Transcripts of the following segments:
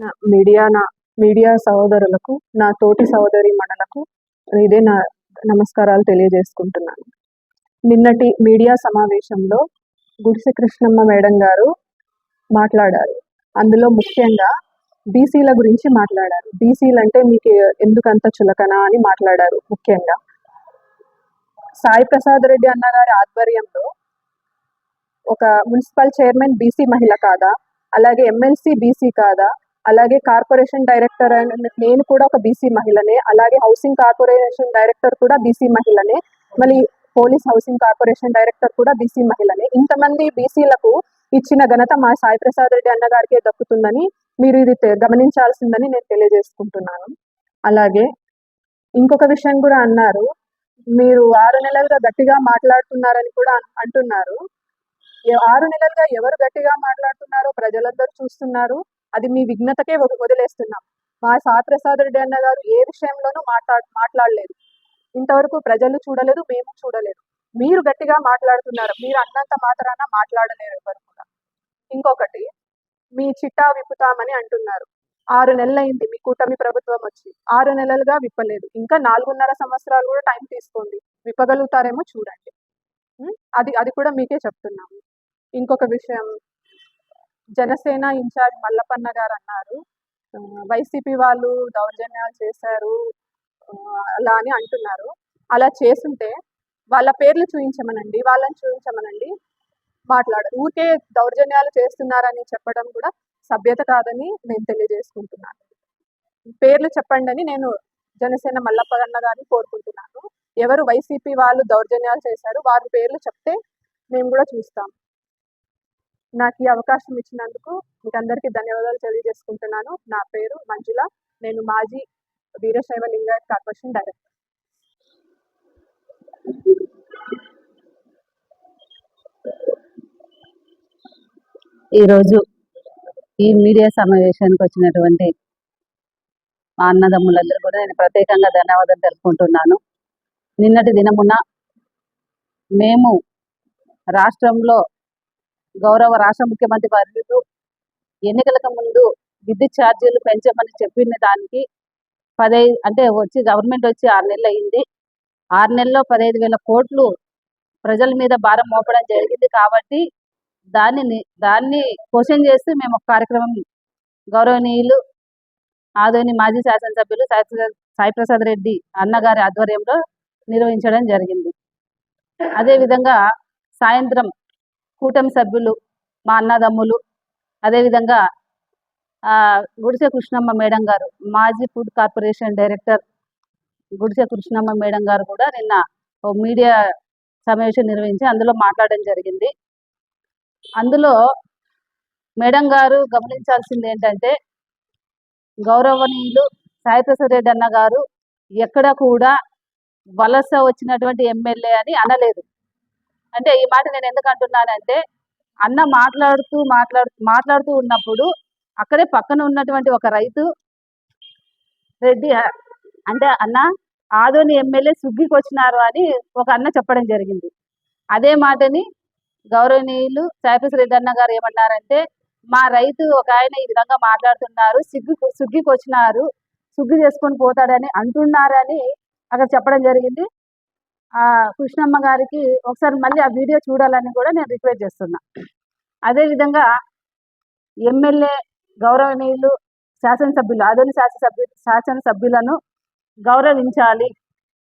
నా మీడియా నా మీడియా సహోదరులకు నా తోటి సహోదరి మనలకు ఇదే నా నమస్కారాలు తెలియజేసుకుంటున్నాను. నిన్నటి మీడియా సమావేశంలో గుడిసె కృష్ణమ్మ మేడం గారు మాట్లాడారు. అందులో ముఖ్యంగా బీసీల గురించి మాట్లాడారు. బీసీలు అంటే మీకు ఎందుకంత చులకన అని మాట్లాడారు ముఖ్యంగా. సాయి ప్రసాద్ రెడ్డి అన్నగారి ఆధ్వర్యంలో ఒక మున్సిపల్ చైర్మన్ బీసీ మహిళ కాదా? అలాగే ఎమ్మెల్సీ బీసీ కాదా? అలాగే కార్పొరేషన్ డైరెక్టర్ నేను కూడా ఒక బీసీ మహిళనే అలాగే హౌసింగ్ కార్పొరేషన్ డైరెక్టర్ కూడా బీసీ మహిళనే మళ్ళీ పోలీస్ హౌసింగ్ కార్పొరేషన్ డైరెక్టర్ కూడా బీసీ మహిళనే. ఇంతమంది బీసీలకు ఇచ్చిన ఘనత మా సాయి ప్రసాద్ రెడ్డి అన్న గారికే దక్కుతుందని మీరు ఇది తె- గమనించాల్సిందని నేను తెలియజేసుకుంటున్నాను. అలాగే ఇంకొక విషయం కూడా అన్నారు. మీరు ఆరు నెలలుగా గట్టిగా మాట్లాడుతున్నారని కూడా అంటున్నారు. ఆరు నెలలుగా ఎవరు గట్టిగా మాట్లాడుతున్నారో ప్రజలందరూ చూస్తున్నారు. అది మీ విఘ్నతకే వదిలేస్తున్నాం. మా సాప్రసాద్ రెడ్డి అన్న గారు ఏ విషయంలోనూ మాట్లా మాట్లాడలేదు. ఇంతవరకు ప్రజలు చూడలేదు మేము చూడలేదు. మీరు గట్టిగా మాట్లాడుతున్నారు. మీరు అన్నంత మాత్రాన మాట్లాడలేరు ఎవరు కూడా. ఇంకొకటి మీ చిట్టా విప్పుతామని అంటున్నారు. ఆరు నెలలైంది మీ కూటమి ప్రభుత్వం వచ్చి. ఆరు నెలలుగా విప్పలేదు. ఇంకా నాలుగున్నర సంవత్సరాలు కూడా టైం తీసుకోండి. విప్పగలుగుతారేమో చూడండి. అది అది కూడా మీకే చెప్తున్నాము. ఇంకొక విషయం జనసేన ఇన్ఛార్జ్ మల్లపన్న గారు అన్నారు వైసీపీ వాళ్ళు దౌర్జన్యాలు చేశారు అలా అని అంటున్నారు. అలా చేస్తుంటే వాళ్ళ పేర్లు చూపించమనండి వాళ్ళని చూపించమనండి మాట్లాడ ఊరికే దౌర్జన్యాలు చేస్తున్నారని చెప్పడం కూడా సభ్యత కాదని నేను తెలియజేసుకుంటున్నాను. పేర్లు చెప్పండి అని నేను జనసేన మల్లప్పన్న గారిని కోరుకుంటున్నాను. ఎవరు వైసీపీ వాళ్ళు దౌర్జన్యాలు చేశారు వారి పేర్లు చెప్తే మేము కూడా చూస్తాం. నాకు ఈ అవకాశం ఇచ్చినందుకు మీకు అందరికీ ధన్యవాదాలు తెలియజేసుకుంటున్నాను. నా పేరు మంజుల. నేను మాజీ వీరశైవ లింగాయత్ కార్పొరేషన్ డైరెక్టర్. ఈరోజు ఈ మీడియా సమావేశానికి వచ్చినటువంటి మా అన్నదమ్ములందరూ కూడా నేను ప్రత్యేకంగా ధన్యవాదాలు తెలుపుకుంటున్నాను. నిన్నటి దినమున మేము రాష్ట్రంలో గౌరవ రాష్ట్ర ముఖ్యమంత్రి వర్యులు ఎన్నికలకు ముందు విద్యుత్ ఛార్జీలు పెంచమని చెప్పిన దానికి పదహైదు అంటే వచ్చి గవర్నమెంట్ వచ్చి ఆరు నెలలు అయింది. ఆరు నెలల్లో పదహైదు వేల కోట్లు ప్రజల మీద భారం మోపడం జరిగింది కాబట్టి దానిని దాన్ని క్వశ్చన్ చేస్తూ మేము ఒక కార్యక్రమం గౌరవనీయులు ఆదోని మాజీ శాసనసభ్యులు సాయి ప్రసాద్- సాయి ప్రసాద్ రెడ్డి అన్నగారి ఆధ్వర్యంలో నిర్వహించడం జరిగింది. అదేవిధంగా సాయంత్రం కూటమి సభ్యులు మా అన్నదమ్ములు అదేవిధంగా గుడిసె కృష్ణమ్మ మేడం గారు మాజీ ఫుడ్ కార్పొరేషన్ డైరెక్టర్ గుడిసె కృష్ణమ్మ మేడం గారు కూడా నిన్న ఓ మీడియా సమావేశం నిర్వహించి అందులో మాట్లాడడం జరిగింది. అందులో మేడం గారు గమనించాల్సింది ఏంటంటే గౌరవనీయులు సాయిప్రసాద్ రెడ్డి అన్న గారు ఎక్కడ కూడా వలస వచ్చినటువంటి ఎమ్మెల్యే అని అనలేదు. అంటే ఈ మాట నేను ఎందుకు అంటున్నానంటే అన్న మాట్లాడుతూ మాట్లాడు మాట్లాడుతూ ఉన్నప్పుడు అక్కడే పక్కన ఉన్నటువంటి ఒక రైతు రెడ్డి అంటే అన్న ఆదోని ఎమ్మెల్యే సుగ్గికి వచ్చినారు అని ఒక అన్న చెప్పడం జరిగింది. అదే మాటని గౌరవనీయులు సాయిప్రసాద్ రెడ్డి అన్న గారు ఏమన్నారంటే మా రైతు ఒక ఆయన ఈ విధంగా మాట్లాడుతున్నారు సిగ్గు సుగ్గికి వచ్చినారు సుగ్గి చేసుకొని పోతాడని అంటున్నారని అక్కడ చెప్పడం జరిగింది. కృష్ణమ్మ గారికి ఒకసారి మళ్ళీ ఆ వీడియో చూడాలని కూడా నేను రిక్వెస్ట్ చేస్తున్నా. అదేవిధంగా ఎమ్మెల్యే గౌరవనీయులు శాసనసభ్యులు ఆదోని శాసనసభ్యు శాసనసభ్యులను గౌరవించాలి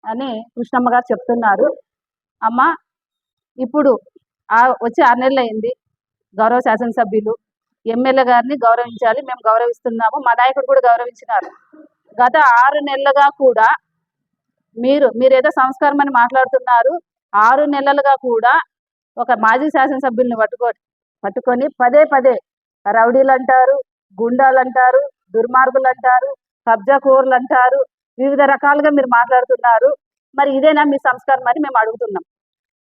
అని కృష్ణమ్మ గారు చెప్తున్నారు. అమ్మ ఇప్పుడు ఆ వచ్చి ఆరు నెలలు అయింది. గౌరవ శాసనసభ్యులు ఎమ్మెల్యే గారిని గౌరవించాలి మేము గౌరవిస్తున్నాము. మా నాయకుడు కూడా గౌరవించినారు. గత ఆరు నెలలుగా కూడా మీరు మీరు ఏదో సంస్కారం అని మాట్లాడుతున్నారు ఆరు నెలలుగా కూడా ఒక మాజీ శాసనసభ్యుల్ని పట్టుకో పట్టుకొని పదే పదే రౌడీలు అంటారు గుండాలు అంటారు దుర్మార్గులు అంటారు కబ్జా కూరలు అంటారు వివిధ రకాలుగా మీరు మాట్లాడుతున్నారు. మరి ఇదేనా మీ సంస్కారం అని మేము అడుగుతున్నాం.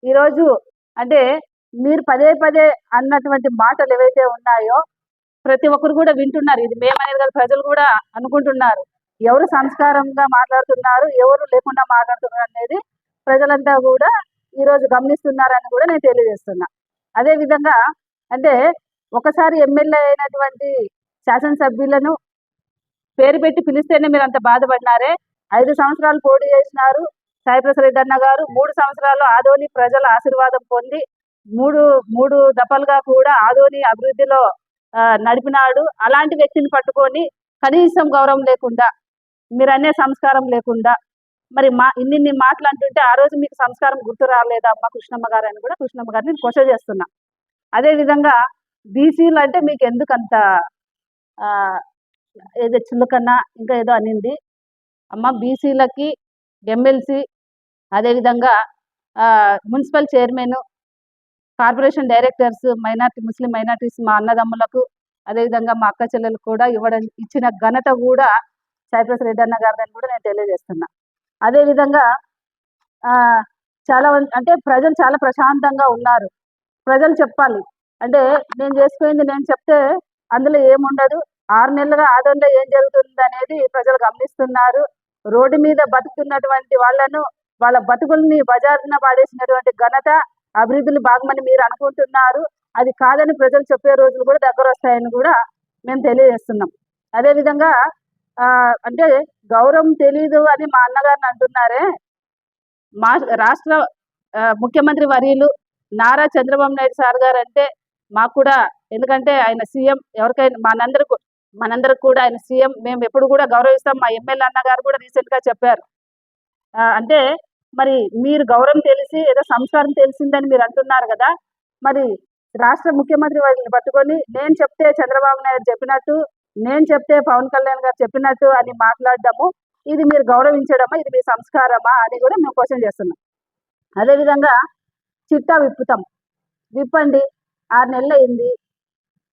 ఈరోజు అంటే మీరు పదే పదే అన్నటువంటి మాటలు ఏవైతే ఉన్నాయో ప్రతి ఒక్కరు కూడా వింటున్నారు. ఇది మేమనేది కాదు ప్రజలు కూడా అనుకుంటున్నారు. ఎవరు సంస్కారంగా మాట్లాడుతున్నారు ఎవరు లేకుండా మాట్లాడుతున్నారు అనేది ప్రజలంతా కూడా ఈరోజు గమనిస్తున్నారని కూడా నేను తెలియజేస్తున్నా. అదే విధంగా అంటే ఒకసారి ఎమ్మెల్యే అయినటువంటి శాసనసభ్యులను పేరు పెట్టి పిలిస్తేనే మీరు అంత బాధపడినారే. ఐదు సంవత్సరాలు పోటీ చేసినారు సాయిప్రసాద్ రెడ్డి అన్న గారు. మూడు సంవత్సరాలు ఆదోని ప్రజల ఆశీర్వాదం పొంది మూడు మూడు దఫలుగా కూడా ఆదోని అభివృద్ధిలో నడిపినాడు. అలాంటి వ్యక్తిని పట్టుకొని కనీసం గౌరవం లేకుండా మీరు అనే సంస్కారం లేకుండా మరి మా ఇన్ని మాటలు అంటుంటే ఆ రోజు మీకు సంస్కారం గుర్తు రాలేదా అమ్మ కృష్ణమ్మ గారు అని కూడా కృష్ణమ్మ గారిని నేను క్వశ్చన్ చేస్తున్నా. అదే విధంగా బీసీలు అంటే మీకు ఎందుకు అంత ఏదో చులకన ఇంకా ఏదో అనింది? అమ్మ బీసీలకి ఎమ్మెల్సీ అదేవిధంగా municipal chairman corporation directors minority Muslim minorities మా అన్నదమ్ములకు అదేవిధంగా మా అక్క చెల్లెలకు కూడా ఇవ్వడం ఇచ్చిన ఘనత కూడా సైప్రస్ రెడ్డి అన్న గారిదని కూడా నేను తెలియజేస్తున్నా. అదేవిధంగా ఆ, చాలా అంటే ప్రజలు చాలా ప్రశాంతంగా ఉన్నారు. ప్రజలు చెప్పాలి. అంటే నేను చేసుకుంది నేను చెప్తే అందులో ఏముండదు. ఆరు నెలలుగా ఆదోళనలో ఏం జరుగుతుంది అనేది ప్రజలు గమనిస్తున్నారు. రోడ్డు మీద బతుకుతున్నటువంటి వాళ్ళను వాళ్ళ బతుకుల్ని బజారున పాడేసినటువంటి ఘనత అభివృద్ధిని భాగమని మీరు అనుకుంటున్నారు. అది కాదని ప్రజలు చెప్పే రోజులు కూడా దగ్గర వస్తాయని కూడా మేము తెలియజేస్తున్నాం. అదేవిధంగా అంటే గౌరవం తెలీదు అని మా అన్నగారిని అంటున్నారే. మా రాష్ట్ర ఆ, ముఖ్యమంత్రి వర్యులు నారా చంద్రబాబు నాయుడు సార్ గారు అంటే మాకు కూడా ఎందుకంటే ఆయన సీఎం ఎవరికైనా మనందరికి మనందరికి కూడా ఆయన సీఎం మేము ఎప్పుడు కూడా గౌరవిస్తాం. మా ఎమ్మెల్యే అన్న గారు కూడా రీసెంట్గా చెప్పారు. ఆ, అంటే మరి మీరు గౌరవం తెలిసి ఏదో సంస్కారం తెలిసిందని మీరు అంటున్నారు కదా. మరి రాష్ట్ర ముఖ్యమంత్రి వారిని పట్టుకొని నేను చెప్తే చంద్రబాబు నాయుడు చెప్పినట్టు నేను చెప్తే పవన్ కళ్యాణ్ గారు చెప్పినట్టు అని మాట్లాడడము ఇది మీరు గౌరవించడమా ఇది మీ సంస్కారమా అని కూడా మేము క్వశ్చన్ చేస్తున్నాం. అదేవిధంగా చిట్టా విప్పుతాం. విప్పండి ఆరు నెలలు అయింది.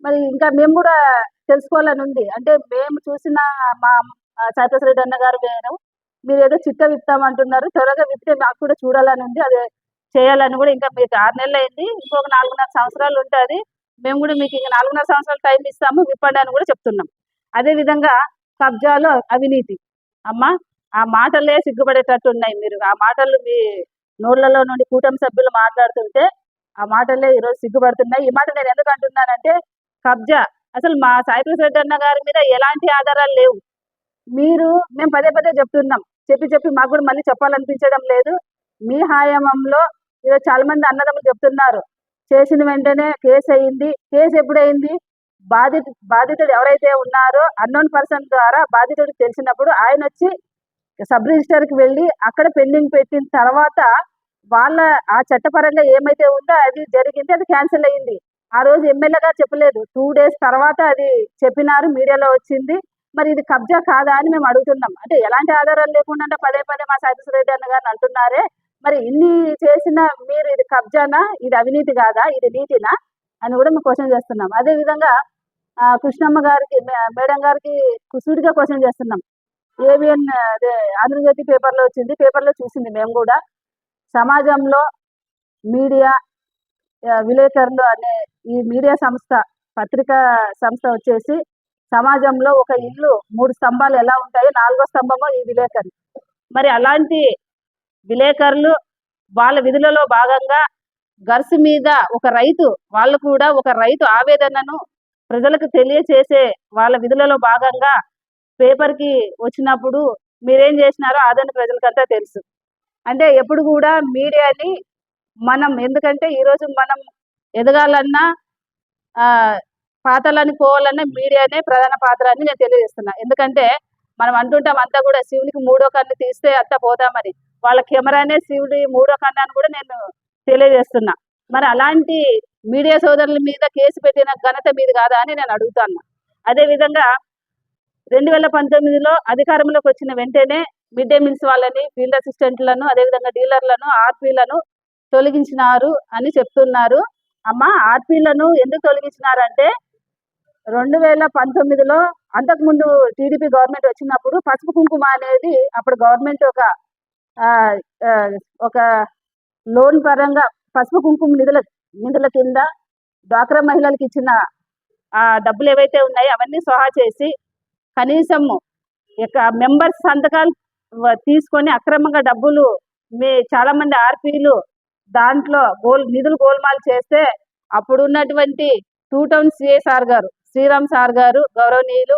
మరి ఇంకా మేము కూడా తెలుసుకోవాలని ఉంది. అంటే మేము చూసిన మా సైప్రస్ రెడ్డి అన్న గారు వేరు మీరు ఏదో చిట్ట విప్తామంటున్నారు త్వరగా విప్తే మాకు కూడా చూడాలని ఉంది. అదే చేయాలని కూడా ఇంకా మీకు ఆరు నెలలు అయింది. ఇంకొక నాలుగున్నర సంవత్సరాలు ఉంటుంది. మేము కూడా మీకు ఇంకా నాలుగున్నర సంవత్సరాలు టైం ఇస్తాము విప్పండి అని కూడా చెప్తున్నాం. అదే విధంగా కబ్జాలో అవినీతి. అమ్మ ఆ మాటలే సిగ్గుపడేటట్టు ఉన్నాయి మీరు. ఆ మాటలు మీ నోళ్ళలో నుండి కూటమి సభ్యులు మాట్లాడుతుంటే ఆ మాటలే ఈరోజు సిగ్గుపడుతున్నాయి. ఈ మాట నేను ఎందుకు అంటున్నానంటే కబ్జా. అసలు మా సాయి ప్రసాద్ అన్న గారి మీద ఎలాంటి ఆధారాలు లేవు. మీరు మేము పదే పదే చెప్తున్నాం. చెప్పి చెప్పి మాకు కూడా మళ్ళీ చెప్పాలనిపించడం లేదు. మీ హాయామంలో ఈరోజు చాలా మంది అన్నదమ్ములు చెప్తున్నారు. చేసిన వెంటనే కేసు అయింది. కేసు ఎప్పుడైంది? బాధితు బాధితుడు ఎవరైతే ఉన్నారో అన్నోన్ పర్సన్ ద్వారా బాధితుడికి తెలిసినప్పుడు ఆయన వచ్చి సబ్ రిజిస్టర్కి వెళ్ళి అక్కడ పెండింగ్ పెట్టిన తర్వాత వాళ్ళ ఆ చట్టపరంగా ఏమైతే ఉందో అది జరిగింది అది క్యాన్సిల్ అయ్యింది ఆ రోజు ఎమ్మెల్యే గారు చెప్పలేదు. టూ డేస్ తర్వాత అది చెప్పినారు మీడియాలో వచ్చింది. మరి ఇది కబ్జా కాదా అని మేము అడుగుతున్నాం. అంటే ఎలాంటి ఆధారాలు లేకుండా పదే పదే మా సతీష్ రెడ్డి అన్న గారిని అంటున్నారే. మరి ఇన్ని చేసిన మీరు ఇది కబ్జానా? ఇది అవినీతి కాదా? ఇది నీతినా? అని కూడా మేము క్వశ్చన్ చేస్తున్నాం. అదే విధంగా ఆ, కృష్ణమ్మ గారికి మే- మేడం గారికి కుసుడిగా క్వశ్చన్ చేస్తున్నాం. ఏవిఎన్ అదే ఆంధ్రజ్యోతి పేపర్లో వచ్చింది. పేపర్లో చూసింది మేము కూడా. సమాజంలో మీడియా విలేకరులు అనే ఈ మీడియా సంస్థ పత్రికా సంస్థ వచ్చేసి సమాజంలో ఒక ఇల్లు మూడు స్తంభాలు ఎలా ఉంటాయో నాలుగో స్తంభమో ఈ విలేకరు మరి అలాంటి విలేకరులు వాళ్ళ విధులలో భాగంగా గర్సు మీద ఒక రైతు వాళ్ళు కూడా ఒక రైతు ఆవేదనను ప్రజలకు తెలియచేసే వాళ్ళ విధులలో భాగంగా పేపర్కి వచ్చినప్పుడు మీరేం చేసినారో అదని ప్రజలకంతా తెలుసు. అంటే ఎప్పుడు కూడా మీడియాని మనం ఎందుకంటే ఈరోజు మనం ఎదగాలన్నా ఆ, పోవాలన్నా మీడియానే ప్రధాన పాత్ర అని నేను తెలియజేస్తున్నా. ఎందుకంటే మనం అంటుంటాం అంతా కూడా శివునికి మూడో కన్ను తీస్తే అంతా పోతామని. వాళ్ళ కెమెరానే శివుడి మూడో కన్నా అని కూడా నేను తెలియజేస్తున్నా. మరి అలాంటి మీడియా సోదరుల మీద కేసు పెట్టిన ఘనత మీది కాదా అని నేను అడుగుతాను అదే విధంగా రెండు వేల పంతొమ్మిదిలో అధికారంలోకి వచ్చిన వెంటనే మిడ్ డే మీల్స్ వాళ్ళని ఫీల్డ్ అసిస్టెంట్లను అదేవిధంగా డీలర్లను ఆర్పీలను తొలగించినారు అని చెప్తున్నారు. అమ్మ ఆర్పీలను ఎందుకు తొలగించినారంటే రెండు వేల పంతొమ్మిదిలో అంతకుముందు టీడీపీ గవర్నమెంట్ వచ్చినప్పుడు పసుపు కుంకుమ అనేది అప్పుడు గవర్నమెంట్ ఒక ఒక లోన్ పరంగా పసుపు కుంకుమ నిధుల నిధుల కింద డ్వాక్రా మహిళలకు ఇచ్చిన ఆ డబ్బులు ఏవైతే ఉన్నాయో అవన్నీ సహా చేసి కనీసం ఇక మెంబర్స్ సంతకాలు తీసుకొని అక్రమంగా డబ్బులు మీ చాలా మంది ఆర్పీలు దాంట్లో గోల్ నిధులు గోల్మాల్ చేస్తే అప్పుడు ఉన్నటువంటి టూ టౌన్ సిఏ సార్ గారు శ్రీరామ్ సార్ గారు గౌరవనీయులు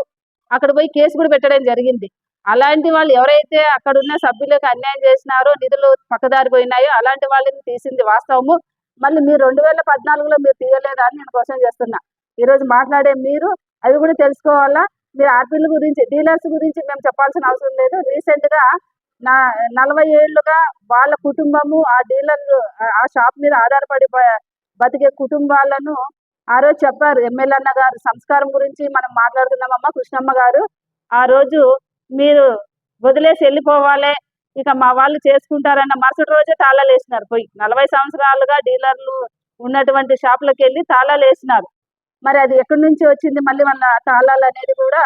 అక్కడ పోయి కేసు కూడా పెట్టడం జరిగింది. అలాంటి వాళ్ళు ఎవరైతే అక్కడ ఉన్న సభ్యులకు అన్యాయం చేసినారో నిధులు పక్కదారి పోయినాయో అలాంటి వాళ్ళని తీసింది వాస్తవము. మళ్ళీ మీరు రెండు వేల పద్నాలుగులో మీరు తీయలేదా అని నేను క్వశ్చన్ చేస్తున్నా. ఈ రోజు మాట్లాడే మీరు అవి కూడా తెలుసుకోవాలా? మీరు ఆర్పీల గురించి డీలర్స్ గురించి మేము చెప్పాల్సిన అవసరం లేదు. రీసెంట్గా నా నలభై ఏళ్ళుగా వాళ్ళ కుటుంబము ఆ డీలర్లు ఆ షాప్ మీద ఆధారపడి బతికే కుటుంబాలను ఆ రోజు చెప్పారు. ఎమ్మెల్యే అన్న గారు సంస్కారం గురించి మనం మాట్లాడుతున్నామమ్మా కృష్ణమ్మ గారు. ఆ రోజు మీరు వదిలేసి వెళ్ళిపోవాలి. ఇక మా వాళ్ళు చేసుకుంటారన్న మరుసటి రోజే తాళాలు వేసినారు. పోయి నలభై సంవత్సరాలుగా డీలర్లు ఉన్నటువంటి షాపులకు వెళ్ళి తాళాలు వేసినారు. మరి అది ఎక్కడి నుంచి వచ్చింది? మళ్ళీ వాళ్ళ తాళాలు అనేది కూడా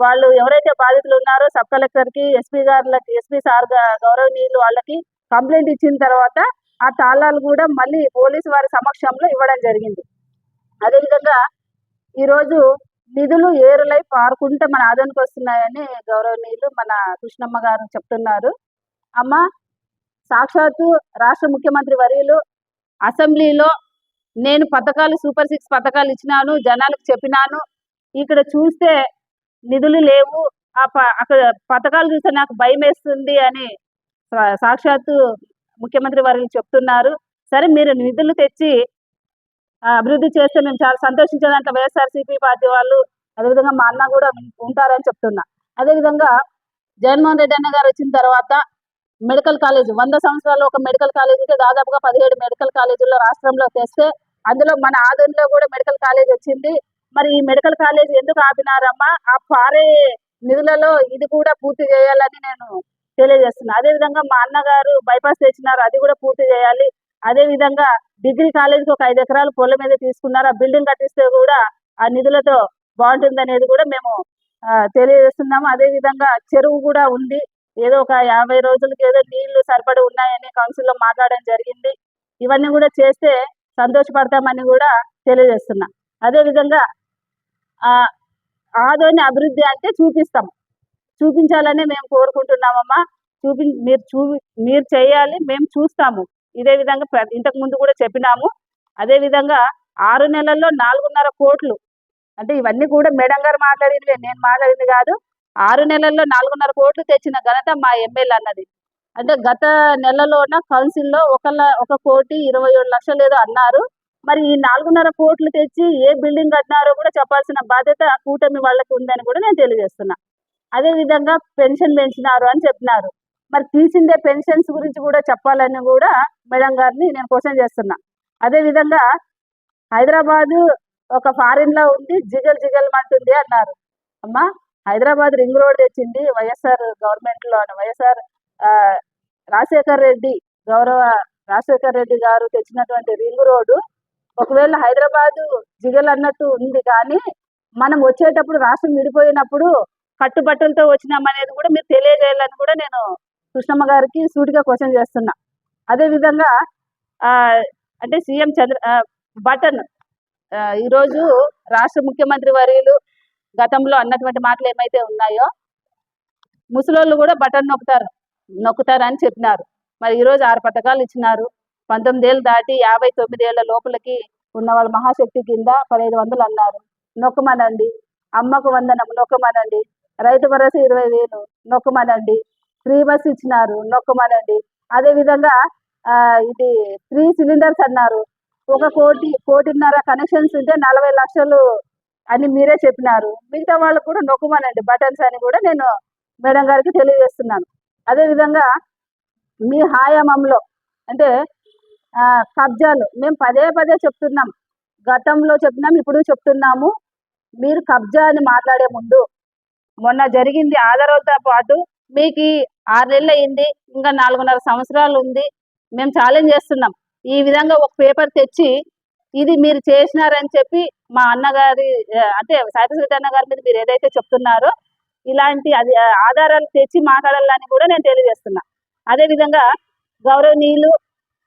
వాళ్ళు ఎవరైతే బాధితులు ఉన్నారో సబ్ కలెక్టర్కి ఎస్పీ గారులకి ఎస్పీ సార్ గౌరవనీయులు వాళ్ళకి కంప్లైంట్ ఇచ్చిన తర్వాత ఆ తాళాలు కూడా మళ్ళీ పోలీసు వారి సమక్షంలో ఇవ్వడం జరిగింది. అదేవిధంగా ఈరోజు నిధులు ఏరులై పారుకుంటే మన ఆదానికి వస్తున్నాయని గౌరవనీయులు మన కృష్ణమ్మ గారు చెప్తున్నారు. అమ్మ సాక్షాత్తు రాష్ట్ర ముఖ్యమంత్రి వర్యులు అసెంబ్లీలో నేను పథకాలు సూపర్ సిక్స్ పథకాలు ఇచ్చినాను జనాలకు చెప్పినాను. ఇక్కడ చూస్తే నిధులు లేవు. ఆ ప- అక్కడ పథకాలు చూస్తే నాకు భయం వేస్తుంది అని సాక్షాత్తు ముఖ్యమంత్రి వర్యులు చెప్తున్నారు. సరే మీరు నిధులు తెచ్చి అభివృద్ధి చేస్తే మేము చాలా సంతోషించే దాంట్లో వైఎస్ఆర్సీపీ పార్టీ వాళ్ళు అదేవిధంగా మా అన్న కూడా ఉంటారని చెప్తున్నా. అదేవిధంగా జగన్మోహన్ రెడ్డి అన్న గారు వచ్చిన తర్వాత మెడికల్ కాలేజ్ వంద సంవత్సరాలు ఒక మెడికల్ కాలేజ్ ఉంటే దాదాపుగా పదిహేడు మెడికల్ కాలేజీల్లో రాష్ట్రంలో తెస్తే అందులో మన ఆదంలో కూడా మెడికల్ కాలేజ్ వచ్చింది. మరి ఈ మెడికల్ కాలేజ్ ఎందుకు ఆపినారమ్మా? ఆ పారే నిధులలో ఇది కూడా పూర్తి చేయాలని నేను తెలియజేస్తున్నా. అదే విధంగా మా అన్నగారు బైపాస్ తెచ్చినారు అది కూడా పూర్తి చేయాలి. అదే విధంగా డిగ్రీ కాలేజ్కి ఒక ఐదు ఎకరాలు పొలం మీద తీసుకున్నారు ఆ బిల్డింగ్ కట్టిస్తే కూడా ఆ నిధులతో బాగుంటుంది అనేది కూడా మేము ఆ, తెలియజేస్తున్నాము. అదే విధంగా చెరువు కూడా ఉంది. ఏదో ఒక యాభై రోజులకి ఏదో నీళ్ళు సరిపడి ఉన్నాయని కౌన్సిల్లో మాట్లాడడం జరిగింది. ఇవన్నీ కూడా చేస్తే సంతోషపడతామని కూడా తెలియజేస్తున్నా. అదే విధంగా ఆ ఆదోని అభివృద్ధి అంటే చూపిస్తాం చూపించాలని మేము కోరుకుంటున్నామమ్మా. చూపి మీరు చూ మీరు చేయాలి మేము చూస్తాము. ఇదే విధంగా ఇంతకు ముందు కూడా చెప్పినాము. అదే విధంగా ఆరు నెలల్లో నాలుగున్నర కోట్లు. అంటే ఇవన్నీ కూడా మేడం గారు మాట్లాడినవే నేను మాట్లాడింది కాదు. ఆరు నెలల్లో నాలుగున్నర కోట్లు తెచ్చిన ఘనత మా ఎమ్మెల్యే అన్నది. అంటే గత నెలలోన కౌన్సిల్లో ఒక ల- ఒక కోటి ఇరవై ఏడు లక్షలు ఏదో అన్నారు. మరి ఈ నాలుగున్నర కోట్లు తెచ్చి ఏ బిల్డింగ్ కట్టినారో కూడా చెప్పాల్సిన బాధ్యత కూటమి వాళ్ళకి ఉందని కూడా నేను తెలియజేస్తున్నా. అదే విధంగా పెన్షన్ పెంచినారు అని చెప్పినారు. మరి తీసిందే పెన్షన్స్ గురించి కూడా చెప్పాలని కూడా మేడం గారిని నేను క్వశ్చన్ చేస్తున్నా. అదే విధంగా హైదరాబాద్ ఒక ఫారిన్లో ఉంది జిగల్ జిగల్ అంటుంది అన్నారు. అమ్మా హైదరాబాద్ రింగ్ రోడ్ తెచ్చింది వైఎస్ఆర్ గవర్నమెంట్లో వైఎస్ఆర్ ఆ, రాజశేఖర్ రెడ్డి గౌరవ రాజశేఖర్ రెడ్డి గారు తెచ్చినటువంటి రింగ్ రోడ్డు ఒకవేళ హైదరాబాద్ జిగల్ అన్నట్టు ఉంది కానీ మనం వచ్చేటప్పుడు రాష్ట్రం విడిపోయినప్పుడు కట్టుబట్టలతో వచ్చినామనేది కూడా మీరు తెలియజేయాలని కూడా నేను కృష్ణమ్మ గారికి సూటిగా క్వశ్చన్ చేస్తున్నా. అదే విధంగా ఆ, అంటే సీఎం చంద్ర బటన్ ఆ, ఈరోజు రాష్ట్ర ముఖ్యమంత్రి వర్యులు గతంలో అన్నటువంటి మాటలు ఏమైతే ఉన్నాయో ముసలోళ్ళు కూడా బటన్ నొక్కుతారు నొక్కుతారు అని చెప్పినారు. మరి ఈరోజు ఆరు పథకాలు ఇచ్చినారు. పంతొమ్మిది ఏళ్ళు దాటి యాభై తొమ్మిది లోపలికి ఉన్న వాళ్ళ మహాశక్తి కింద పదహైదు వందలు అన్నారు. నొక్కమనండి. అమ్మకు వందనం నొక్కమనండి. రైతు భరోసా ఇరవై వేలు నొక్కమనండి. ఫ్రీ ఇచ్చినారు. నొక్కమనండి. అదే విధంగా ఆ, ఇది త్రీ సిలిండర్స్ అన్నారు. ఒక కోటి కోటిన్నర కనెక్షన్స్ ఉంటే నలభై లక్షలు అని మీరే చెప్పినారు. మిగతా వాళ్ళు కూడా నొక్కమనండి. బటన్స్ అని కూడా నేను మేడం గారికి తెలియజేస్తున్నాను. అదే విధంగా మీ హాయామంలో అంటే ఆ, కబ్జాలు మేము పదే పదే చెప్తున్నాం. గతంలో చెప్పినాం ఇప్పుడు చెప్తున్నాము. మీరు కబ్జా అని మాట్లాడే ముందు మొన్న జరిగింది ఆధారాలతో పాటు మీకు ఆరు నెలలు అయింది ఇంకా నాలుగున్నర సంవత్సరాలు ఉంది మేము ఛాలెంజ్ చేస్తున్నాం. ఈ విధంగా ఒక పేపర్ తెచ్చి ఇది మీరు చేసినారని చెప్పి మా అన్నగారి అంటే సాయితశ్రెడ్డి అన్న గారి మీద మీరు ఏదైతే చెప్తున్నారో ఇలాంటి అది ఆధారాలు తెచ్చి మాట్లాడాలని కూడా నేను తెలియజేస్తున్నా. అదే విధంగా గౌరవనీయులు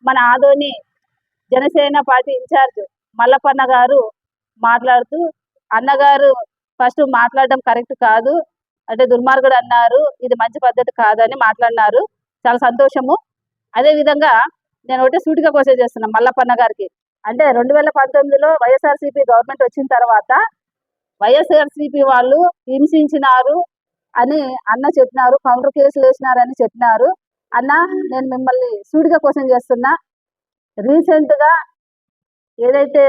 మన ఆదోని జనసేన పార్టీ ఇన్ఛార్జ్ మల్లప్పన్న గారు మాట్లాడుతూ అన్నగారు ఫస్ట్ మాట్లాడడం కరెక్ట్ కాదు అంటే దుర్మార్గుడు అన్నారు ఇది మంచి పద్ధతి కాదని మాట్లాడినారు. చాలా సంతోషము. అదే విధంగా నేను ఒకటే సూటిగా క్వశ్చన్ చేస్తున్నా మల్లప్పన్న గారికి. అంటే రెండు వేల పంతొమ్మిదిలో వైఎస్ఆర్సీపీ గవర్నమెంట్ వచ్చిన తర్వాత వైఎస్ఆర్సీపీ వాళ్ళు హింసించినారు అని అన్న చెప్పినారు కౌంటర్ కేసులు వేసినారని చెప్పినారు. అన్న నేను మిమ్మల్ని సూటిగా క్వశ్చన్ చేస్తున్నా. రీసెంట్గా ఏదైతే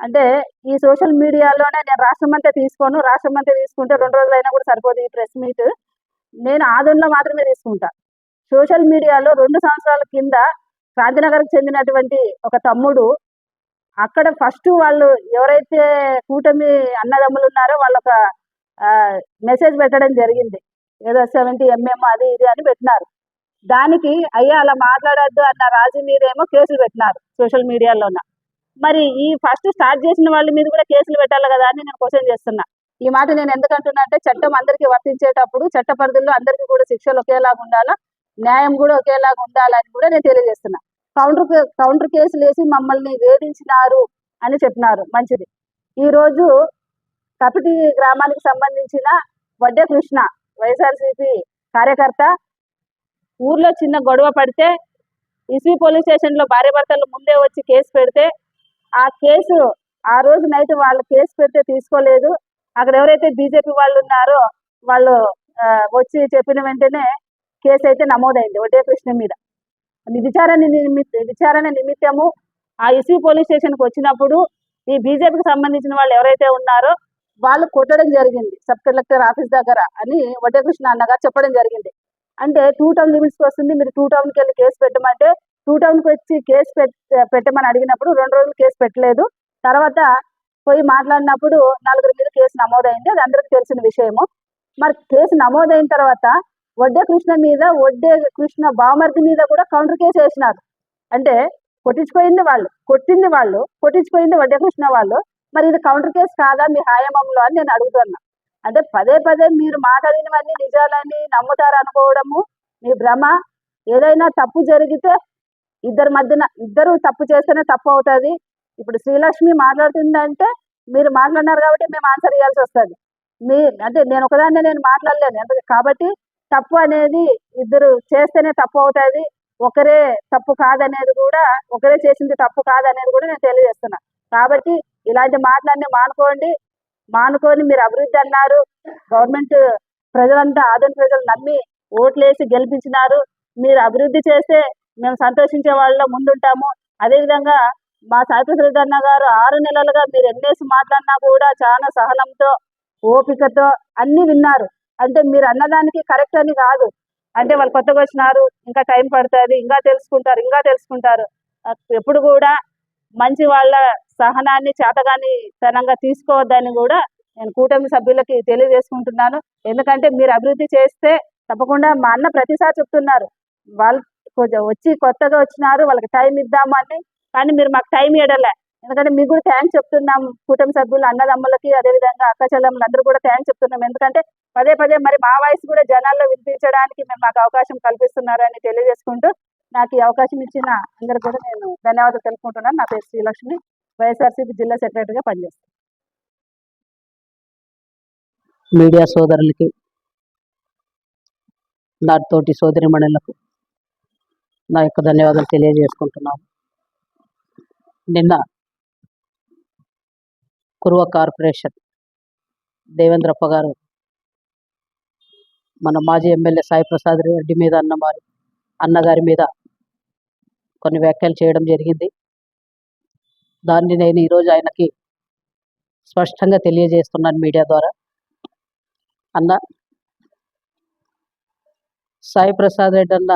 అంటే ఈ సోషల్ మీడియాలోనే నేను రాష్ట్రం అంతా తీసుకోను రాష్ట్రం అంతా తీసుకుంటే రెండు రోజులైనా కూడా సరిపోదు ఈ ప్రెస్ మీట్. నేను ఆదంలో మాత్రమే తీసుకుంటా. సోషల్ మీడియాలో రెండు సంవత్సరాల కింద క్రాంతినగర్కి చెందినటువంటి ఒక తమ్ముడు అక్కడ ఫస్ట్ వాళ్ళు ఎవరైతే కూటమి అన్నదమ్ములు ఉన్నారో వాళ్ళ ఒక మెసేజ్ పెట్టడం జరిగింది. ఏదో సెవెంటీ ఎంఎం అది ఇది అని పెట్టినారు. దానికి అయ్యా అలా మాట్లాడొద్దు అన్న రాజు మీదేమో కేసులు పెట్టినారు సోషల్ మీడియాలోన. మరి ఈ ఫస్ట్ స్టార్ట్ చేసిన వాళ్ళ మీద కూడా కేసులు పెట్టాలి కదా అని నేను క్వశ్చన్ చేస్తున్నా. ఈ మాట నేను ఎందుకంటున్నా అంటే చట్టం అందరికీ వర్తించేటప్పుడు చట్ట పరిధుల్లో అందరికీ కూడా శిక్షలు ఒకేలాగా ఉండాలా? న్యాయం కూడా ఒకేలాగా ఉండాలని కూడా నేను తెలియజేస్తున్నా. కౌంటర్ కౌంటర్ కేసులు వేసి మమ్మల్ని వేధించినారు అని చెప్పినారు. మంచిది. ఈ రోజు కపిటి గ్రామానికి సంబంధించిన వడ్డే కృష్ణ వైఎస్ఆర్సీపీ కార్యకర్త ఊర్లో చిన్న గొడవ పడితే ఇస్వి పోలీస్ స్టేషన్లో భార్య భర్తలు ముందే వచ్చి కేసు పెడితే ఆ కేసు ఆ రోజు నైట్ వాళ్ళు కేసు పెడితే తీసుకోలేదు. అక్కడ ఎవరైతే బీజేపీ వాళ్ళు ఉన్నారో వాళ్ళు వచ్చి చెప్పిన వెంటనే కేసు అయితే నమోదైంది వడ్డే కృష్ణ మీద విచారణ నిమిత్త విచారణ నిమిత్తము ఆ ఇస్వి పోలీస్ స్టేషన్కి వచ్చినప్పుడు ఈ బీజేపీకి సంబంధించిన వాళ్ళు ఎవరైతే ఉన్నారో వాళ్ళు కొట్టడం జరిగింది. సబ్ కలెక్టర్ ఆఫీస్ దగ్గర అని వడ్డకృష్ణ అన్నగారు చెప్పడం జరిగింది. అంటే టూ టౌన్ లిమిట్స్కి వస్తుంది. మీరు టూ టౌన్కి వెళ్ళి కేసు పెట్టమంటే టూ టౌన్కి వచ్చి కేసు పెట్టమని అడిగినప్పుడు రెండు రోజులు కేసు పెట్టలేదు. తర్వాత పోయి మాట్లాడినప్పుడు నలుగురి మీద కేసు నమోదైంది. అది అందరికి తెలిసిన విషయము. మరి కేసు నమోదైన తర్వాత వడ్డే కృష్ణ మీద వడ్డే కృష్ణ బామర్ది మీద కూడా కౌంటర్ కేసు వేసినారు. అంటే కొట్టించిపోయింది వాళ్ళు కొట్టింది వాళ్ళు కొట్టించిపోయింది వడ్డే కృష్ణ వాళ్ళు. మరి ఇది కౌంటర్ కేసు కాదా మీ హాయమంలో అని నేను అడుగుతున్నా. అంటే పదే పదే మీరు మాట్లాడినవన్నీ నిజాలని నమ్ముతారు అనుకోవడము మీ భ్రమ. ఏదైనా తప్పు జరిగితే ఇద్దరి మధ్యన ఇద్దరు తప్పు చేస్తేనే తప్పు అవుతుంది. ఇప్పుడు శ్రీలక్ష్మి మాట్లాడుతుందంటే మీరు మాట్లాడినారు కాబట్టి మేము ఆన్సర్ ఇవ్వాల్సి వస్తుంది. మీ అంటే నేను ఒకదాన్నే నేను మాట్లాడలేను. ఎందుకు? కాబట్టి తప్పు అనేది ఇద్దరు చేస్తేనే తప్పు అవుతుంది. ఒకరే తప్పు కాదనేది కూడా ఒకరే చేసింది తప్పు కాదనేది కూడా నేను తెలియజేస్తున్నా. కాబట్టి ఇలాంటి మాటలన్నీ మానుకోండి. మానుకొని మీరు అభివృద్ధి అన్నారు. గవర్నమెంట్ ప్రజలంతా ఆదరణ ప్రజలు నమ్మి ఓట్లేసి గెలిపించినారు. మీరు అభివృద్ధి చేస్తే మేము సంతోషించే వాళ్ళలో ముందుంటాము. అదేవిధంగా మా సాయిప్రసాద్ అన్న గారు ఆరు నెలలుగా మీరు ఎన్నేసి మాట్లాడినా కూడా చాలా సహనంతో ఓపికతో అన్ని విన్నారు. అంటే మీరు అన్నదానికి కరెక్ట్ అని కాదు. అంటే వాళ్ళు కొత్తగా వచ్చినారు ఇంకా టైం పడుతుంది ఇంకా తెలుసుకుంటారు ఇంకా తెలుసుకుంటారు. ఎప్పుడు కూడా మంచి వాళ్ళ సహనాన్ని చేతగాని తనంగా తీసుకోవద్దని కూడా నేను కూటమి సభ్యులకి తెలియజేసుకుంటున్నాను. ఎందుకంటే మీరు అభివృద్ధి చేస్తే తప్పకుండా మా అన్న ప్రతిసారి చెప్తున్నారు. వాళ్ళు కొంచెం వచ్చి కొత్తగా వచ్చినారు వాళ్ళకి టైం ఇద్దాము అని. కానీ మీరు మాకు టైం ఇవ్వడలే ఎందుకంటే మీకు కూడా థ్యాంక్స్ చెప్తున్నాం కుటుంబ సభ్యులు అన్నదమ్ములకి అదేవిధంగా అక్కచెల్లెమ్మలు అందరూ కూడా థ్యాంక్స్ చెప్తున్నాం. ఎందుకంటే పదే పదే మరి మా వాయిస్ కూడా జనాల్లో వినిపించడానికి మీరు మాకు అవకాశం కల్పిస్తున్నారని తెలియజేసుకుంటూ నాకు ఈ అవకాశం ఇచ్చిన అందరు కూడా నేను ధన్యవాదాలు తెలుపుకుంటున్నాను. నా పేరు శ్రీలక్ష్మి వైఎస్ఆర్సీపీ జిల్లా సెక్రటరీగా పనిచేస్తాను. మీడియా సోదరులకి నా తోటి సోదరిమణులకు నా యొక్క ధన్యవాదాలు తెలియజేసుకుంటున్నాను. నిన్న కురువ కార్పొరేషన్ దేవేంద్రప్ప గారు మన మాజీ ఎమ్మెల్యే సాయి ప్రసాద్ రెడ్డి మీద అన్నమారి అన్నగారి మీద కొన్ని వ్యాఖ్యలు చేయడం జరిగింది. దాన్ని నేను ఈరోజు ఆయనకి స్పష్టంగా తెలియజేస్తున్నాను మీడియా ద్వారా. అన్న సాయి ప్రసాద్ రెడ్డి అన్న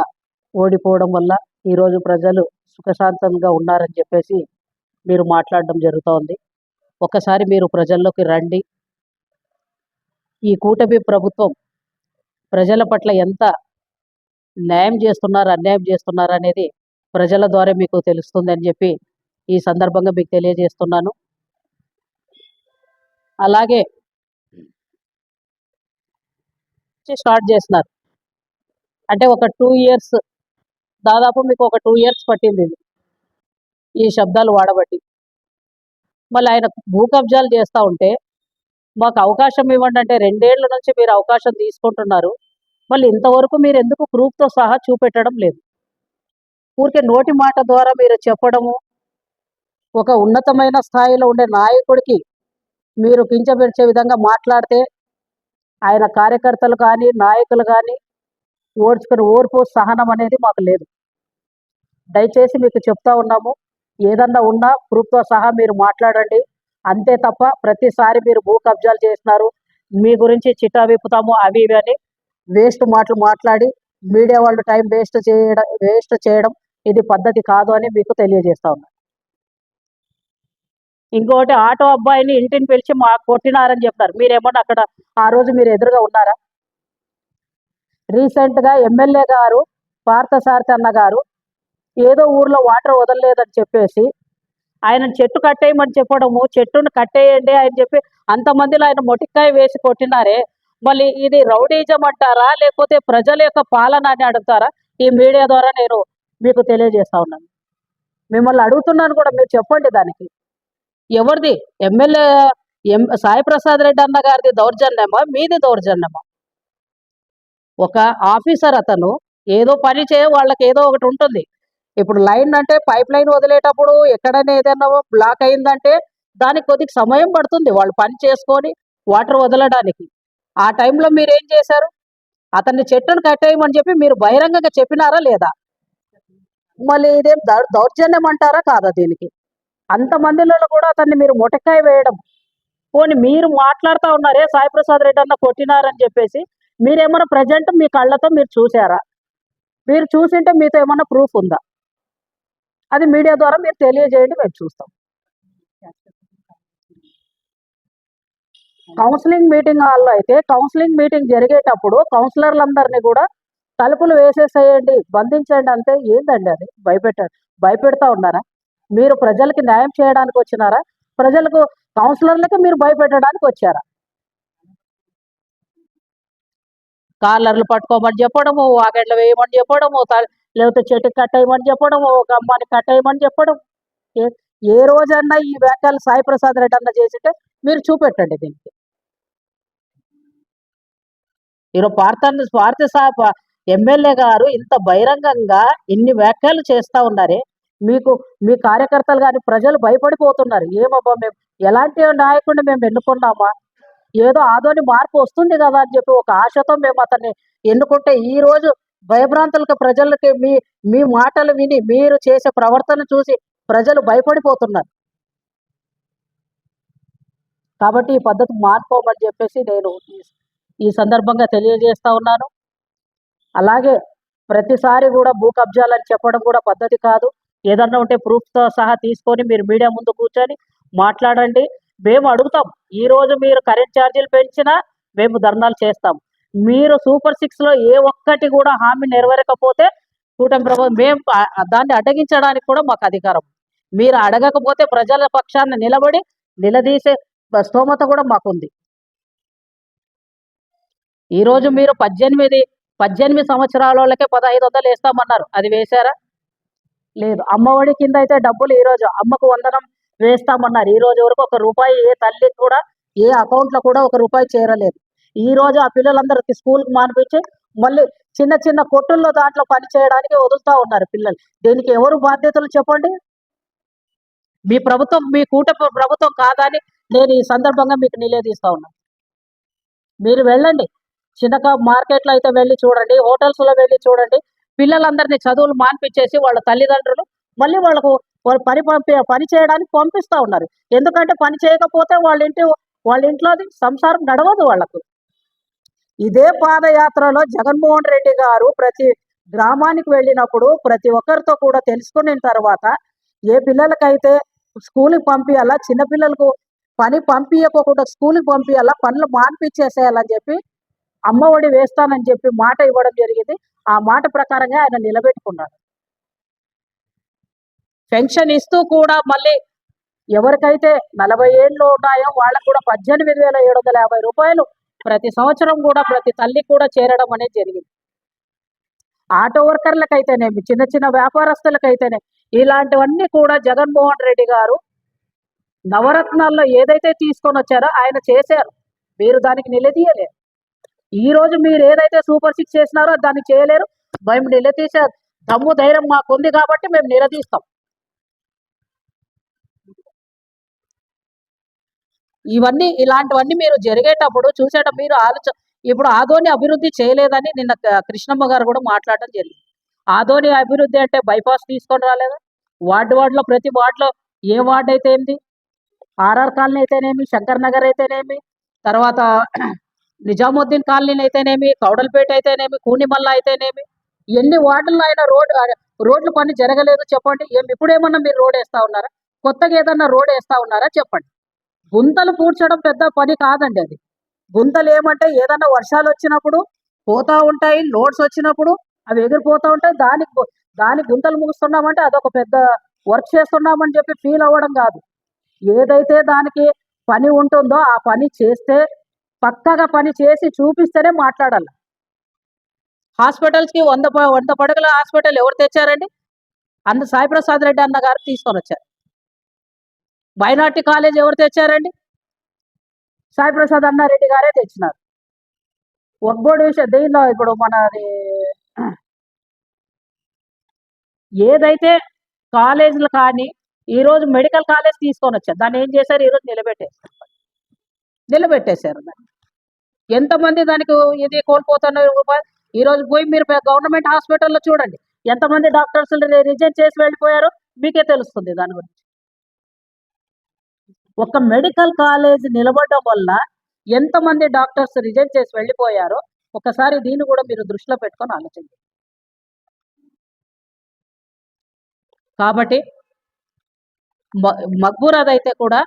ఓడిపోవడం వల్ల ఈరోజు ప్రజలు సుఖశాంతంగా ఉన్నారని చెప్పేసి మీరు మాట్లాడడం జరుగుతోంది. ఒకసారి మీరు ప్రజల్లోకి రండి. ఈ కూటమి ప్రభుత్వం ప్రజల పట్ల ఎంత న్యాయం చేస్తున్నారు అన్యాయం చేస్తున్నారు అనేది ప్రజల ద్వారా మీకు తెలుస్తుంది అని చెప్పి ఈ సందర్భంగా మీకు తెలియజేస్తున్నాను. అలాగే స్టార్ట్ చేసినారు అంటే ఒక టూ ఇయర్స్ దాదాపు మీకు ఒక టూ ఇయర్స్ పట్టింది ఇది. ఈ శబ్దాలు వాడబట్టి. మళ్ళీ ఆయన భూ కబ్జాలు చేస్తూ ఉంటే మాకు అవకాశం ఇవ్వండి అంటే రెండేళ్ళ నుంచి మీరు అవకాశం తీసుకుంటున్నారు. మళ్ళీ ఇంతవరకు మీరు ఎందుకు ప్రూఫ్తో సహా చూపెట్టడం లేదు? ఊరికే నోటి మాట ద్వారా మీరు చెప్పడము ఒక ఉన్నతమైన స్థాయిలో ఉండే నాయకుడికి మీరు కించపరిచే విధంగా మాట్లాడితే ఆయన కార్యకర్తలు కానీ నాయకులు కానీ ఓర్చుకుని ఓర్పు సహనం అనేది మాకు లేదు. దయచేసి మీకు చెప్తా ఉన్నాము ఏదన్నా ఉన్నా ప్రూఫ్తో సహా మీరు మాట్లాడండి. అంతే తప్ప ప్రతిసారి మీరు భూ కబ్జాలు చేస్తున్నారు మీ గురించి చిట్టా విప్పుతాము అవి ఇవి అని వేస్ట్ మాటలు మాట్లాడి మీడియా వాళ్ళు టైం వేస్ట్ చేయడం వేస్ట్ చేయడం ఇది పద్ధతి కాదు అని మీకు తెలియజేస్తా ఉన్నా. ఇంకోటి ఆటో అబ్బాయిని ఇంటిని పిలిచి మా కొట్టినారని చెప్తారు. మీరేమన్నా అక్కడ ఆ రోజు మీరు ఎదురుగా ఉన్నారా? రీసెంట్గా ఎమ్మెల్యే గారు పార్థసారథి అన్న గారు ఏదో ఊర్లో వాటర్ వదలలేదని చెప్పేసి ఆయన చెట్టు కట్టేయమని చెప్పడము చెట్టును కట్టేయండి అని చెప్పి అంతమందిలో ఆయన మొటిక్కాయ వేసి కొట్టినారే. మళ్ళీ ఇది రౌడీజం అంటారా లేకపోతే ప్రజల యొక్క పాలన అని అడుగుతారా? ఈ మీడియా ద్వారా నేను మీకు తెలియజేస్తా ఉన్నాను. మిమ్మల్ని అడుగుతున్నాను కూడా మీరు చెప్పండి దానికి. ఎవరిది? ఎమ్మెల్యే ఎం సాయి ప్రసాద్ రెడ్డి అన్న గారిది దౌర్జన్యమా? మీది దౌర్జన్యమా? ఒక ఆఫీసర్ అతను ఏదో పని చేయ వాళ్ళకి ఏదో ఒకటి ఉంటుంది. ఇప్పుడు లైన్ అంటే పైప్ లైన్ వదిలేటప్పుడు ఎక్కడైనా ఏదైనా బ్లాక్ అయిందంటే దానికి కొద్దిగా సమయం పడుతుంది వాళ్ళు పని చేసుకొని వాటర్ వదలడానికి. ఆ టైంలో మీరు ఏం చేశారు? అతన్ని చెట్టును కట్టేయమని చెప్పి మీరు బహిరంగంగా చెప్పినారా లేదా? మళ్ళీ ఇదేం దౌర్జన్యం అంటారా కాదా దీనికి? అంతమందిలో కూడా అతన్ని మీరు మొటకాయ వేయడం. పోనీ మీరు మాట్లాడుతూ ఉన్నారే సాయి ప్రసాద్ రెడ్డి అన్న కొట్టినారని చెప్పేసి మీరేమన్నా ప్రజెంట్ మీ కళ్ళతో మీరు చూసారా మీరు చూసింటే మీతో ఏమన్నా ప్రూఫ్ ఉందా? అది మీడియా ద్వారా మీరు తెలియజేయండి మేము చూస్తాం. కౌన్సిలింగ్ మీటింగ్ హాల్లో అయితే కౌన్సిలింగ్ మీటింగ్ జరిగేటప్పుడు కౌన్సిలర్లందరినీ కూడా తలుపులు వేసేసేయండి బంధించండి అంతే. ఏందండి అది? భయపెట్టండి భయపెడతా ఉన్నారా? మీరు ప్రజలకి న్యాయం చేయడానికి వచ్చినారా ప్రజలకు కౌన్సిలర్లకి మీరు భయపెట్టడానికి వచ్చారా కాలర్లు పట్టుకోమని చెప్పడము వాకెట్లు వేయమని చెప్పడము లేకపోతే చెట్టు కట్టేయమని చెప్పడము గమ్మాన్ని కట్టేయమని చెప్పడం ఏ ఏ రోజన్నా ఈ వ్యాఖ్యలు సాయి ప్రసాద్ రెడ్డి అన్న చేసింటే మీరు చూపెట్టండి దీనికి. ఈరోజు పార్థాన్ని పార్థ ఎమ్మెల్యే గారు ఇంత బహిరంగంగా ఇన్ని వ్యాఖ్యలు చేస్తా ఉన్నారే మీకు మీ కార్యకర్తలు కానీ ప్రజలు భయపడిపోతున్నారు. ఏమబ్బా మేము ఎలాంటి నాయకుడిని మేము ఎన్నుకున్నామా? ఏదో ఆదోని మార్పు వస్తుంది కదా అని చెప్పి ఒక ఆశతో మేము అతన్ని ఎన్నుకుంటే ఈ రోజు భయభ్రాంతులకు ప్రజలకి మీ మీ మాటలు విని మీరు చేసే ప్రవర్తన చూసి ప్రజలు భయపడిపోతున్నారు. కాబట్టి ఈ పద్ధతి మార్పోమని చెప్పేసి నేను ఈ- ఈ సందర్భంగా తెలియజేస్తా ఉన్నాను. అలాగే ప్రతిసారి కూడా భూ కబ్జాలని చెప్పడం కూడా పద్ధతి కాదు. ఏదన్నా ఉంటే ప్రూఫ్తో సహా తీసుకొని మీరు మీడియా ముందు కూర్చొని మాట్లాడండి. మేము అడుగుతాం. ఈ రోజు మీరు కరెంట్ ఛార్జీలు పెంచినా మేము ధర్నాలు చేస్తాం. మీరు సూపర్ సిక్స్లో ఏ ఒక్కటి కూడా హామీ నెరవేరకపోతే కూటమి ప్రభుత్వం మేము దాన్ని అడ్డగించడానికి కూడా మాకు అధికారం. మీరు అడగకపోతే ప్రజల పక్షాన్ని నిలబడి నిలదీసే స్తోమత కూడా మాకుంది. ఈ రోజు మీరు పద్దెనిమిది పద్దెనిమిది సంవత్సరాల వాళ్ళకే పదహైదు వందలు వేస్తామన్నారు. అది వేశారా? లేదు. అమ్మఒడి కింద అయితే డబ్బులు ఈ రోజు అమ్మకు వందనం వేస్తామన్నారు. ఈ రోజు వరకు ఒక రూపాయి ఏ తల్లికి కూడా ఏ అకౌంట్లో కూడా ఒక రూపాయి చేరలేదు. ఈ రోజు ఆ పిల్లలందరికీ స్కూల్ మానిపించి మళ్ళీ చిన్న చిన్న కొట్టుల్లో దాంట్లో పని చేయడానికి వదులుతా ఉన్నారు పిల్లలు. దీనికి ఎవరు బాధ్యతలు చెప్పండి? మీ ప్రభుత్వం మీ కూటమి ప్రభుత్వం కాదని నేను ఈ సందర్భంగా మీకు నిలేదీస్తా ఉన్నాను మీరు వెళ్ళండి. చిన్నక మార్కెట్లో అయితే వెళ్ళి చూడండి. హోటల్స్లో వెళ్ళి చూడండి. పిల్లలందరినీ చదువులు మాన్పించేసి వాళ్ళ తల్లిదండ్రులు మళ్ళీ వాళ్ళకు పని పంపి పని చేయడానికి పంపిస్తా ఉన్నారు. ఎందుకంటే పని చేయకపోతే వాళ్ళ ఇంటి వాళ్ళ ఇంట్లోది సంసారం నడవదు వాళ్ళకు ఇదే పాదయాత్రలో జగన్మోహన్ రెడ్డి గారు ప్రతి గ్రామానికి వెళ్ళినప్పుడు ప్రతి ఒక్కరితో కూడా తెలుసుకున్న తర్వాత ఏ పిల్లలకైతే స్కూల్కి పంపించాలా చిన్నపిల్లలకు పని పంపించకుండా స్కూల్కి పంపించాలా పనులు మాన్పించేసేయాలని చెప్పి అమ్మఒడి వేస్తానని చెప్పి మాట ఇవ్వడం జరిగింది. ఆ మాట ప్రకారంగా ఆయన నిలబెట్టుకున్నాడు. పెన్షన్ ఇస్తూ కూడా మళ్ళీ ఎవరికైతే నలభై ఏళ్ళు ఉన్నాయో వాళ్ళకు కూడా పద్దెనిమిది వేల ఏడు వందల యాభై రూపాయలు ప్రతి సంవత్సరం కూడా ప్రతి తల్లి కూడా చేరడం అనేది జరిగింది. ఆటో వర్కర్లకైతేనేమి చిన్న చిన్న వ్యాపారస్తులకైతేనే ఇలాంటివన్నీ కూడా జగన్మోహన్ రెడ్డి గారు నవరత్నాల్లో ఏదైతే తీసుకొని వచ్చారో ఆయన చేశారు. మీరు దానికి నిలదీయలేరు. ఈ రోజు మీరు ఏదైతే సూపర్ సిక్స్ చేసినారో దాన్ని చేయలేరు. మేము నిలదీసే దమ్ము ధైర్యం మాకుంది కాబట్టి మేము నిలదీస్తాం. ఇవన్నీ ఇలాంటివన్నీ మీరు జరిగేటప్పుడు చూసేట మీరు ఆలోచన ఇప్పుడు ఆదోని అభివృద్ధి చేయలేదని నిన్న కృష్ణమ్మ గారు కూడా మాట్లాడడం జరిగింది. ఆదోని అభివృద్ధి అంటే బైపాస్ తీసుకొని రాలేదా? వార్డు వార్డులో ప్రతి వార్డులో ఏ వార్డు అయితే ఏంది? ఆర్ఆర్ కాలనీ అయితేనేమి? శంకర్ నగర్ అయితేనేమి? తర్వాత నిజాముద్దీన్ కాలనీ అయితేనేమి? కౌడల్పేట అయితేనేమి? కూనిమల్ల అయితేనేమి? ఎన్ని వార్డుల్లో అయినా రోడ్ రోడ్లు పని జరగలేదు చెప్పండి. ఏం ఇప్పుడేమన్నా మీరు రోడ్ వేస్తా ఉన్నారా? కొత్తగా ఏదన్నా రోడ్ వేస్తా ఉన్నారా చెప్పండి. గుంతలు పూడ్చడం పెద్ద పని కాదండి అది. గుంతలు ఏమంటే ఏదన్నా వర్షాలు వచ్చినప్పుడు పోతా ఉంటాయి లోడ్స్ వచ్చినప్పుడు అవి ఎగిరిపోతా ఉంటాయి. దానికి దాని గుంతలు ముగుస్తున్నామంటే అదొక పెద్ద వర్క్ చేస్తున్నామని చెప్పి ఫీల్ అవ్వడం కాదు. ఏదైతే దానికి పని ఉంటుందో ఆ పని చేస్తే పక్కగా పని చేసి చూపిస్తేనే మాట్లాడాలి. హాస్పిటల్స్కి వంద వంద పడగల హాస్పిటల్ ఎవరు తెచ్చారండి? అందు సాయిప్రసాద్ రెడ్డి అన్న గారు తీసుకొని వచ్చారు. మైనార్టీ కాలేజ్ ఎవరు తెచ్చారండి? సాయి ప్రసాద్ అన్నారెడ్డి గారే తెచ్చినారు. ఒక్కోటి విషయం దీనిలో ఇప్పుడు మన ఏదైతే కాలేజీలు కానీ ఈరోజు మెడికల్ కాలేజ్ తీసుకొని వచ్చారు. దాన్ని ఏం చేశారు? ఈరోజు నిలబెట్టేశారు. నిలబెట్టేశారు దాన్ని. ఎంతమంది దానికి ఇది కోల్పోతున్నారు? ఈరోజు పోయి మీరు గవర్నమెంట్ హాస్పిటల్లో చూడండి. ఎంతమంది డాక్టర్స్ రిజైన్ చేసి వెళ్ళిపోయారో? మీకే తెలుస్తుంది దాని గురించి. ఒక మెడికల్ కాలేజ్ నిలబడడం వల్ల ఎంతమంది డాక్టర్స్ రిజైన్ చేసి వెళ్ళిపోయారో ఒకసారి దీన్ని కూడా మీరు దృష్టిలో పెట్టుకొని ఆలోచించండి. కాబట్టి మ- అయితే కూడా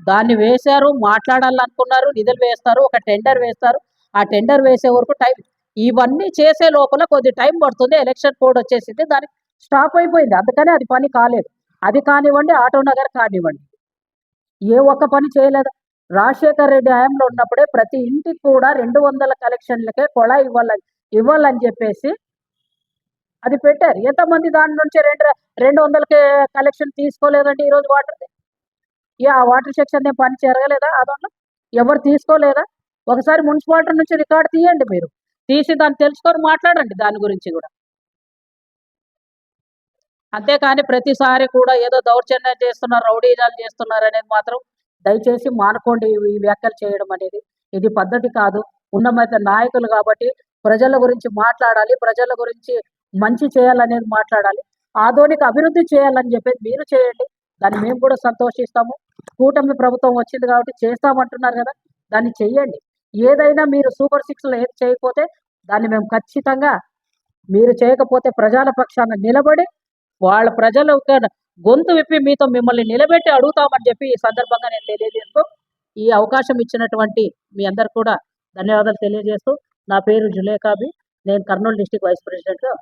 దాన్ని వేశారు మాట్లాడాలనుకున్నారు నిధులు వేస్తారు ఒక టెండర్ వేస్తారు. ఆ టెండర్ వేసే వరకు టైం ఇవన్నీ చేసే లోపల కొద్ది టైం పడుతుంది ఎలక్షన్ కోడ్ వచ్చేసింది దానికి స్టాప్ అయిపోయింది. అందుకని అది పని కాలేదు. అది కానివ్వండి ఆటో నగర్ కానివ్వండి. ఏ ఒక్క పని చేయలేదు. రాజశేఖర్ రెడ్డి హయాంలో ఉన్నప్పుడే ప్రతి ఇంటికి కూడా రెండు వందల కలెక్షన్లకే కొళ ఇవ్వాలని ఇవ్వాలని చెప్పేసి అది పెట్టారు. ఎంతమంది దాని నుంచి రెండు రెండు వందలకి కలెక్షన్ తీసుకోలేదండి ఈరోజు వాటర్ ఏ ఆ వాటర్ సెక్షన్ పని జరగలేదా ఆ ఎవరు తీసుకోలేదా? ఒకసారి మున్సిపాలిటీ నుంచి రికార్డు తీయండి మీరు. తీసి దాన్ని తెలుసుకొని మాట్లాడండి దాని గురించి కూడా. అంతేకాని ప్రతిసారి కూడా ఏదో దౌర్జన్యం చేస్తున్నారు రౌడీజాలు చేస్తున్నారు అనేది మాత్రం దయచేసి మానుకోండి ఈ- వ్యాఖ్యలు చేయడం అనేది. ఇది పద్ధతి కాదు. ఉన్నమైతే నాయకులు కాబట్టి ప్రజల గురించి మాట్లాడాలి ప్రజల గురించి మంచి చేయాలనేది మాట్లాడాలి. ఆధోనిక అభివృద్ధి చేయాలని చెప్పేది మీరు చేయండి. దాన్ని మేము కూడా సంతోషిస్తాము. కూటమి ప్రభుత్వం వచ్చింది కాబట్టి చేస్తామంటున్నారు కదా దాన్ని చెయ్యండి. ఏదైనా మీరు సూపర్ సిక్స్లో ఏది చేయకపోతే దాన్ని మేము ఖచ్చితంగా మీరు చేయకపోతే ప్రజల పక్షాన నిలబడి వాళ్ళ ప్రజల యొక్క గొంతు విప్పి మీతో మిమ్మల్ని నిలబెట్టి అడుగుతామని చెప్పి ఈ సందర్భంగా నేను తెలియజేస్తూ ఈ అవకాశం ఇచ్చినటువంటి మీ అందరు కూడా ధన్యవాదాలు తెలియజేస్తూ నా పేరు జులేకాబి నేను కర్నూలు డిస్టిక్ వైస్ ప్రెసిడెంట్గా